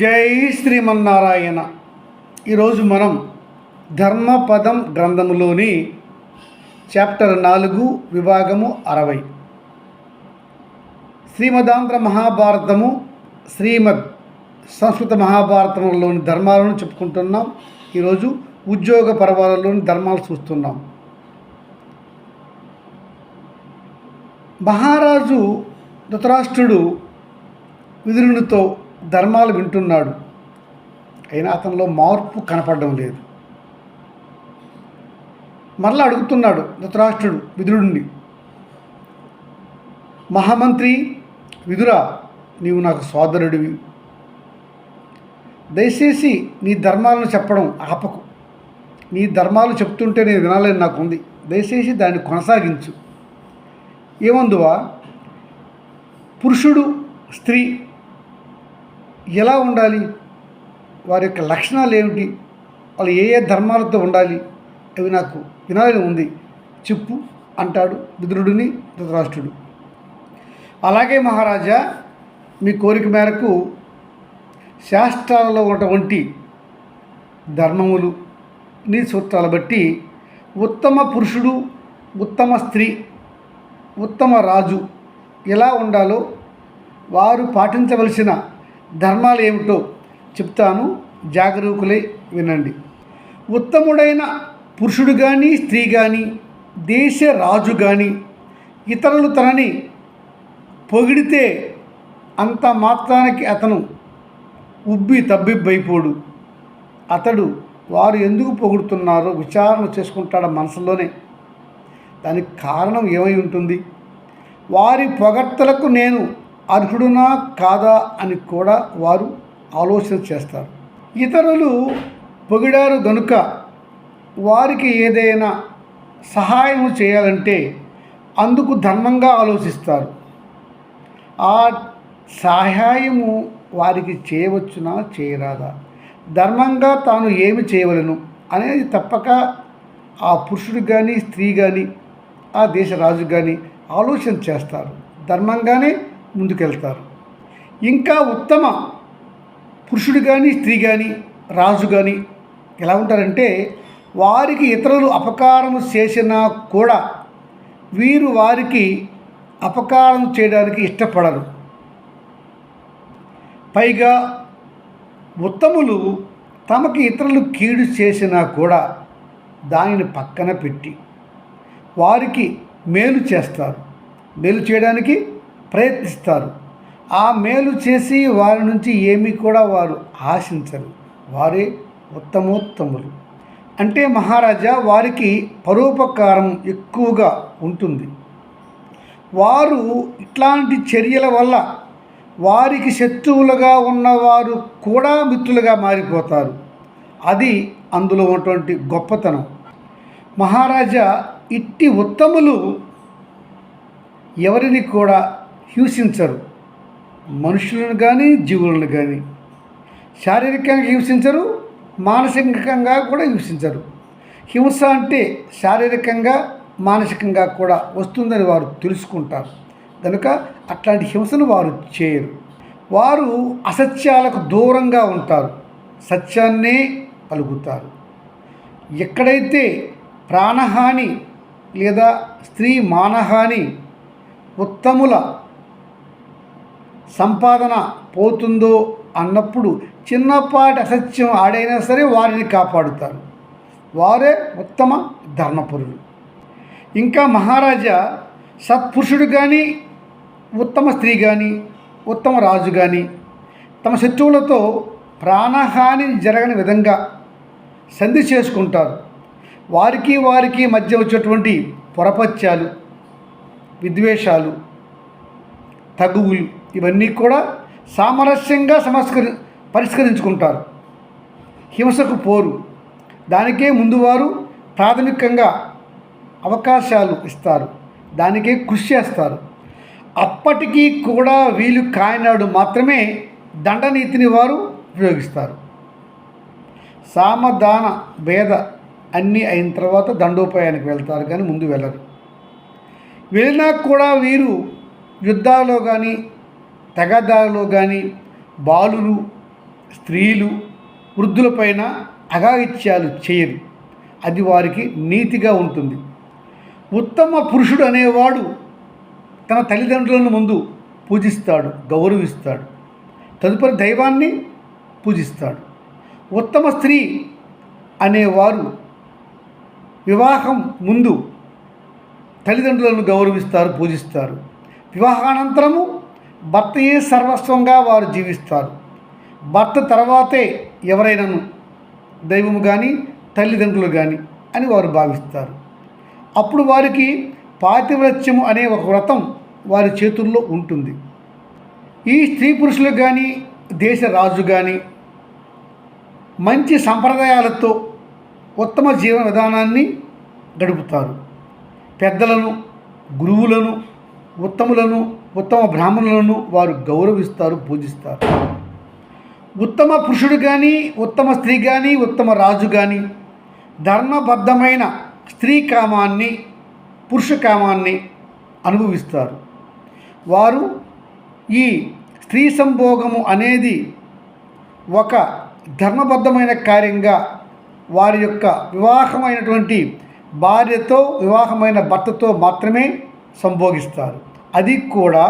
జై శ్రీమన్నారాయణ. ఈరోజు మనం ధర్మపదం గ్రంథములోని చాప్టర్ నాలుగు విభాగము అరవై. శ్రీమదాంధ్ర మహాభారతము శ్రీమద్ సంస్కృత మహాభారతంలోని ధర్మాలను చెప్పుకుంటున్నాం. ఈరోజు ఉద్యోగ పర్వాలలోని ధర్మాలు చూస్తున్నాం. మహారాజు ధృతరాష్ట్రుడు విదురునితో ధర్మాలు వింటున్నాడు అయినా అతనిలో మార్పు కనపడడం లేదు. మరలా అడుగుతున్నాడు ధృతరాష్ట్రుడు విదురుడిని మహామంత్రి విదురా నీవు నాకు సోదరుడివి. దయచేసి నీ ధర్మాలను చెప్పడం ఆపకు. నీ ధర్మాలు చెప్తుంటే నేను వినాలని నాకు ఉంది దయచేసి దాన్ని కొనసాగించు. ఏమందువా? పురుషుడు స్త్రీ ఎలా ఉండాలి? వారి యొక్క లక్షణాలు ఏమిటి? వాళ్ళు ఏ ఏ ధర్మాలతో ఉండాలి? అవి నాకు వినాలని ఉంది. చెప్పు అంటాడు విదురుడిని ధృతరాష్ట్రుడు. అలాగే మహారాజా మీ కోరిక మేరకు శాస్త్రాలలో ఉన్నటువంటి ధర్మములు నీ సూత్రాలు బట్టి ఉత్తమ పురుషుడు ఉత్తమ స్త్రీ ఉత్తమ రాజు ఎలా ఉండాలో వారు పాటించవలసిన ధర్మాలు ఏమిటో చెప్తాను. జాగరూకులై వినండి. ఉత్తముడైన పురుషుడు కానీ స్త్రీ కానీ దేశ రాజు కానీ ఇతరులు తనని పొగిడితే అంత మాత్రానికి అతను ఉబ్బి తబ్బిబ్బైపోడు అతడు వారు ఎందుకు పొగుడుతున్నారో విచారణ చేసుకుంటాడు మనసులోనే. దానికి కారణం ఏమై ఉంటుంది? వారి పొగడ్తలకు నేను అర్హుడునా కాదా అని కూడా వారు ఆలోచన చేస్తారు. ఇతరులు పొగిడారు గనుక వారికి ఏదైనా సహాయం చేయాలంటే అందుకు ధర్మంగా ఆలోచిస్తారు. ఆ సహాయము వారికి చేయవచ్చునా చేయరాదా? ధర్మంగా తాను ఏమి చేయవలను అనేది తప్పక ఆ పురుషుడు కానీ స్త్రీ కానీ ఆ దేశ రాజు కానీ ఆలోచన చేస్తారు. ధర్మంగానే ముందుకెళ్తారు. ఇంకా ఉత్తమ పురుషుడు కానీ స్త్రీ కానీ రాజు కానీ ఎలా ఉంటారంటే వారికి ఇతరులు అపకారం చేసినా కూడా వీరు వారికి అపకారం చేయడానికి ఇష్టపడరు. పైగా ఉత్తములు తమకి ఇతరులు కీడు చేసినా కూడా దానిని పక్కన పెట్టి వారికి మేలు చేస్తారు. మేలు చేయడానికి ప్రయత్నిస్తారు. ఆ మేలు చేసి వారి నుంచి ఏమీ కూడా వారు ఆశించరు. వారే ఉత్తమోత్తములు. అంటే మహారాజా వారికి పరోపకారం ఎక్కువగా ఉంటుంది. వారు ఇట్లాంటి చర్యల వల్ల వారికి శత్రువులుగా ఉన్నవారు కూడా మిత్రులుగా మారిపోతారు. అది అందులో ఉన్నటువంటి గొప్పతనం. మహారాజా ఇట్టి ఉత్తములు ఎవరిని కూడా హింసించరు. మనుషులను కానీ జీవులను కానీ శారీరకంగా హింసించరు మానసికంగా కూడా హింసించరు. హింస అంటే శారీరకంగా మానసికంగా కూడా వస్తుందని వారు తెలుసుకుంటారు. కనుక అట్లాంటి హింసను వారు చేయరు. వారు అసత్యాలకు దూరంగా ఉంటారు. సత్యాన్నే పలుకుతారు. ఎక్కడైతే ప్రాణహాని లేదా స్త్రీ మానహాని ఉత్తముల సంపాదన పోతుందో అన్నప్పుడు చిన్నపాటి అసత్యం ఆడైనా సరే వారిని కాపాడుతారు. వారే ఉత్తమ ధర్మపురులు ఇంకా మహారాజా సత్పురుషుడు కానీ ఉత్తమ స్త్రీ కానీ ఉత్తమ రాజు కానీ తమ శత్రువులతో ప్రాణహాని జరగని విధంగా సంధి చేసుకుంటారు. వారికి వారికి మధ్య వచ్చేటువంటి పొరపత్యాలు విద్వేషాలు తగువులు ఇవన్నీ కూడా సామరస్యంగా సమస్కరి పరిష్కరించుకుంటారు. హింసకు పోరు. దానికే ముందు వారు ప్రాథమికంగా అవకాశాలు ఇస్తారు. దానికే కృషి చేస్తారు. అప్పటికీ కూడా వీలు కాయనాడు మాత్రమే దండనీతిని వారు ఉపయోగిస్తారు. సామధాన భేద అన్నీ అయిన తర్వాత దండోపాయానికి వెళ్తారు కానీ ముందు వెళ్ళరు. వెళ్ళినా కూడా వీరు యుద్ధాల్లో కానీ తగాదాల్లో కానీ బాలులు స్త్రీలు వృద్ధులపైన అఘాయిత్యాలు చేయరు అది వారికి నీతిగా ఉంటుంది. ఉత్తమ పురుషుడు అనేవాడు తన తల్లిదండ్రులను ముందు పూజిస్తాడు గౌరవిస్తాడు. తదుపరి దైవాన్ని పూజిస్తాడు. ఉత్తమ స్త్రీ అనేవారు వివాహం ముందు తల్లిదండ్రులను గౌరవిస్తారు పూజిస్తారు. వివాహానంతరము భర్తయే సర్వస్వంగా వారు జీవిస్తారు. భర్త తర్వాతే ఎవరైనాను దైవము కానీ తల్లిదండ్రులు కానీ అని వారు భావిస్తారు. అప్పుడు వారికి పాతివ్రత్యము అనే ఒక వ్రతం వారి చేతుల్లో ఉంటుంది. ఈ స్త్రీ పురుషులు కానీ దేశ రాజు కానీ మంచి సంప్రదాయాలతో ఉత్తమ జీవన విధానాన్ని గడుపుతారు. పెద్దలను గురువులను ఉత్తములను ఉత్తమ బ్రాహ్మణులను వారు గౌరవిస్తారు పూజిస్తారు. ఉత్తమ పురుషుడు కానీ ఉత్తమ స్త్రీ కానీ ఉత్తమ రాజు కానీ ధర్మబద్ధమైన స్త్రీ కామాన్ని పురుష కామాన్ని అనుభవిస్తారు. వారు ఈ స్త్రీ సంభోగము అనేది ఒక ధర్మబద్ధమైన కార్యంగా వారి యొక్క వివాహమైనటువంటి భార్యతో వివాహమైన భర్తతో మాత్రమే సంభోగిస్తారు. అది కూడా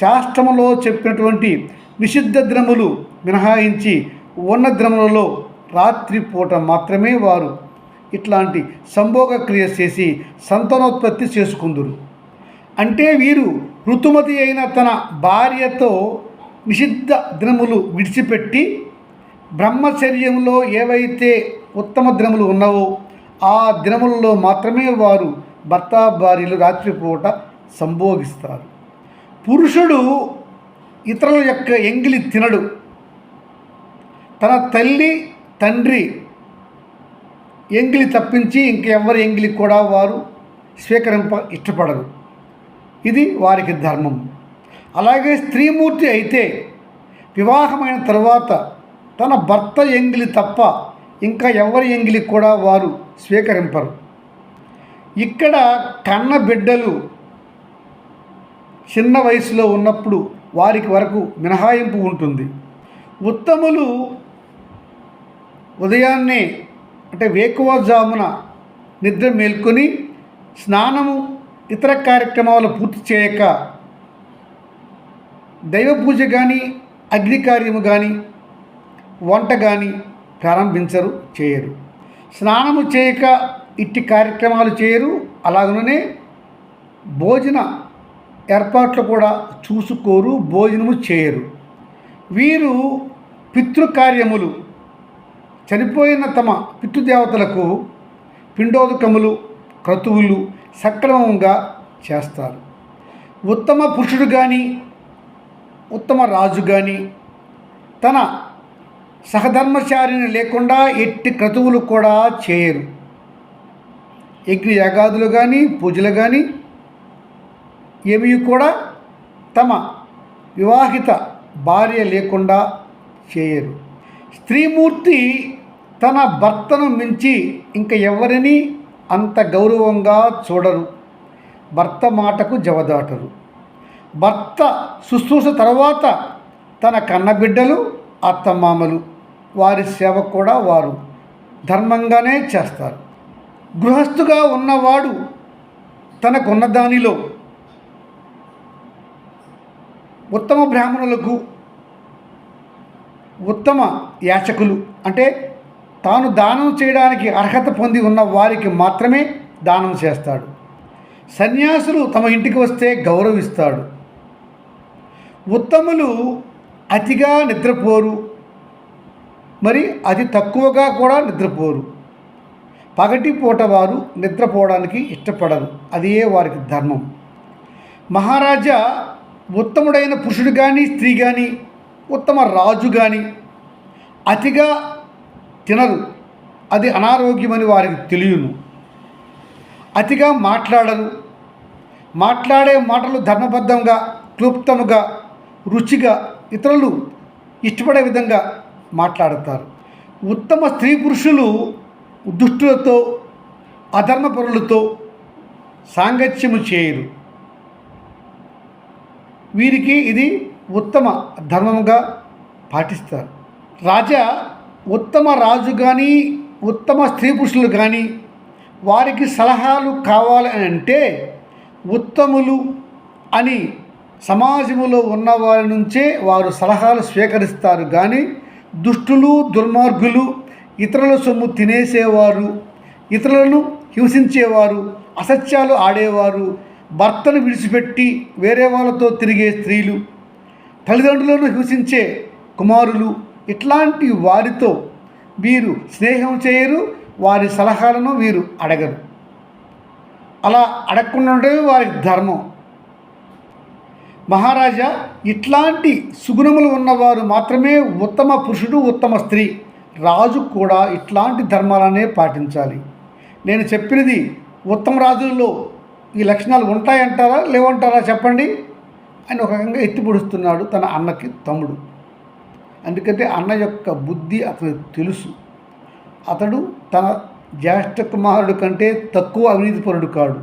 శాస్త్రములో చెప్పినటువంటి నిషిద్ధ ద్రములు మినహాయించి ఉన్న ద్రములలో రాత్రిపూట మాత్రమే వారు ఇట్లాంటి సంభోగ క్రియ చేసి సంతానోత్పత్తి చేసుకుందురు. అంటే వీరు ఋతుమతి అయిన తన భార్యతో నిషిద్ధ దినములు విడిచిపెట్టి బ్రహ్మచర్యంలో ఏవైతే ఉత్తమ ద్రములు ఉన్నావో ఆ దినములలో మాత్రమే వారు భర్త భార్యలు రాత్రిపూట సంభోగిస్తారు. పురుషుడు ఇతరుల యొక్క ఎంగిలి తినడు. తన తల్లి తండ్రి ఎంగిలి తప్పించి ఇంకెవరి ఎంగిలి కూడా వారు స్వీకరింప ఇష్టపడరు. ఇది వారికి ధర్మం. అలాగే స్త్రీమూర్తి అయితే వివాహమైన తర్వాత తన భర్త ఎంగిలి తప్ప ఇంకా ఎవరి ఎంగిలి కూడా వారు స్వీకరింపరు. ఇక్కడ కన్న బిడ్డలు చిన్న వయసులో ఉన్నప్పుడు వారికి వరకు మినహాయింపు ఉంటుంది. ఉత్తములు ఉదయాన్నే అంటే వేకువజామున నిద్ర మేల్కొని స్నానము ఇతర కార్యక్రమాలు పూర్తి చేయక దైవ పూజ కానీ అగ్ని కార్యము కానీ వంట కానీ ప్రారంభించరు చేయరు. స్నానము చేయక ఇట్టి కార్యక్రమాలు చేయరు. అలాగనే భోజన ఏర్పాట్లు కూడా చూసుకోరు భోజనము చేయరు. వీరు పితృకార్యములు చనిపోయిన తమ పితృదేవతలకు పిండోదకములు క్రతువులు సక్రమంగా చేస్తారు. ఉత్తమ పురుషుడు కానీ ఉత్తమ రాజు కానీ తన సహధర్మచారిని లేకుండా ఎట్టి క్రతువులు కూడా చేయరు. యజ్ఞ యాగాదులు కానీ పూజలు కానీ ఏమీ కూడా తమ వివాహిత భార్య లేకుండా చేయరు. స్త్రీమూర్తి తన భర్తను మించి ఇంక ఎవరిని అంత గౌరవంగా చూడరు. భర్త మాటకు జవదాటరు. భర్త శుశ్రూష తర్వాత తన కన్నబిడ్డలు అత్తమామలు వారి సేవ కూడా వారు ధర్మంగానే చేస్తారు. గృహస్థుగా ఉన్నవాడు తనకున్న దానిలో ఉత్తమ బ్రాహ్మణులకు ఉత్తమ యాచకులు. అంటే తాను దానం చేయడానికి అర్హత పొంది ఉన్న వారికి మాత్రమే దానం చేస్తాడు. సన్యాసులు తమ ఇంటికి వస్తే గౌరవిస్తాడు. ఉత్తములు అతిగా నిద్రపోరు. మరి అతి తక్కువగా కూడా నిద్రపోరు. పగటిపూట వారు నిద్రపోవడానికి ఇష్టపడరు. అదే వారికి ధర్మం. మహారాజా ఉత్తముడైన పురుషుడు కానీ స్త్రీ కానీ ఉత్తమ రాజు కానీ అతిగా తినరు. అది అనారోగ్యమని వారికి తెలియను. అతిగా మాట్లాడరు. మాట్లాడే మాటలు ధర్మబద్ధంగా క్లుప్తముగా రుచిగా ఇతరులు ఇష్టపడే విధంగా మాట్లాడతారు. ఉత్తమ స్త్రీ పురుషులు దుష్టులతో అధర్మపరులతో సాంగత్యము చేయరు. వీరికి ఇది ఉత్తమ ధర్మముగా పాటిస్తారు. రాజా ఉత్తమ రాజు కానీ ఉత్తమ స్త్రీ పురుషులు కానీ వారికి సలహాలు కావాలని అంటే ఉత్తములు అని సమాజంలో ఉన్న వారి నుంచే వారు సలహాలు స్వీకరిస్తారు. కానీ దుష్టులు దుర్మార్గులు ఇతరుల సొమ్ము తినేసేవారు ఇతరులను హింసించేవారు అసత్యాలు ఆడేవారు భర్తను విడిచిపెట్టి వేరే వాళ్ళతో తిరిగే స్త్రీలు తల్లిదండ్రులను హింసించే కుమారులు ఇట్లాంటి వారితో వీరు స్నేహం చేయరు వారి సలహాలను వీరు అడగరు. అలా అడగకుండా వారి ధర్మం. మహారాజా ఇట్లాంటి సుగుణములు ఉన్నవారు మాత్రమే ఉత్తమ పురుషుడు ఉత్తమ స్త్రీ. రాజు కూడా ఇట్లాంటి ధర్మాలనే పాటించాలి. నేను చెప్పినది ఉత్తమ రాజుల్లో ఈ లక్షణాలు ఉంటాయంటారా లేవంటారా చెప్పండి? అని ఒక రకంగా ఎత్తిపొడుస్తున్నాడు తన అన్నకి తమ్ముడు. ఎందుకంటే అన్న యొక్క బుద్ధి అతనికి తెలుసు. అతడు తన జ్యేష్ఠ కుమారుడు కంటే తక్కువ అవినీతిపరుడు కాడు.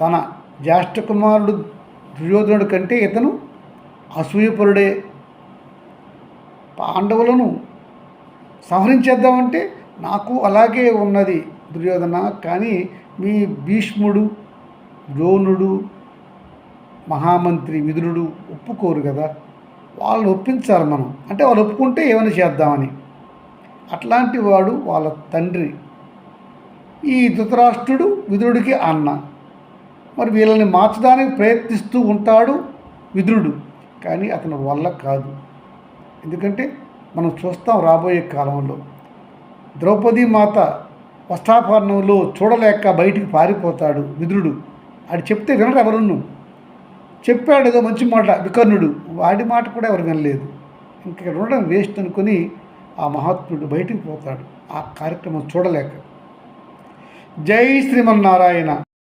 తన జ్యేష్ఠ కుమారుడు దుర్యోధనుడు కంటే ఇతను అసూయపరుడే పాండవులను సంహరించేద్దామంటే నాకు అలాగే ఉన్నది దుర్యోధన కానీ మీ భీష్ముడు ద్రోణుడు మహామంత్రి విదురుడు ఒప్పుకోరు కదా? వాళ్ళని ఒప్పించాలి మనం. అంటే వాళ్ళు ఒప్పుకుంటే ఏమైనా చేద్దామని. అట్లాంటి వాడు వాళ్ళ తండ్రి. ఈ ధృతరాష్ట్రుడు విదురుడికి అన్న. మరి వీళ్ళని మార్చడానికి ప్రయత్నిస్తూ ఉంటాడు విదురుడు కానీ అతని వల్ల కాదు. ఎందుకంటే మనం చూస్తాం రాబోయే కాలంలో. ద్రౌపది మాత వస్త్రాభరణంలో చూడలేక బయటికి పారిపోతాడు విదురుడు. అది చెప్తే వినరు ఎవరున్ను. చెప్పాడు ఏదో మంచి మాట వికర్ణుడు. వాడి మాట కూడా ఎవరు వినలేదు. ఇంక ఉండడం వేస్ట్ అనుకుని ఆ మహాత్ముడు బయటికి పోతాడు. ఆ కార్యక్రమం చూడలేక. జై శ్రీమన్నారాయణ.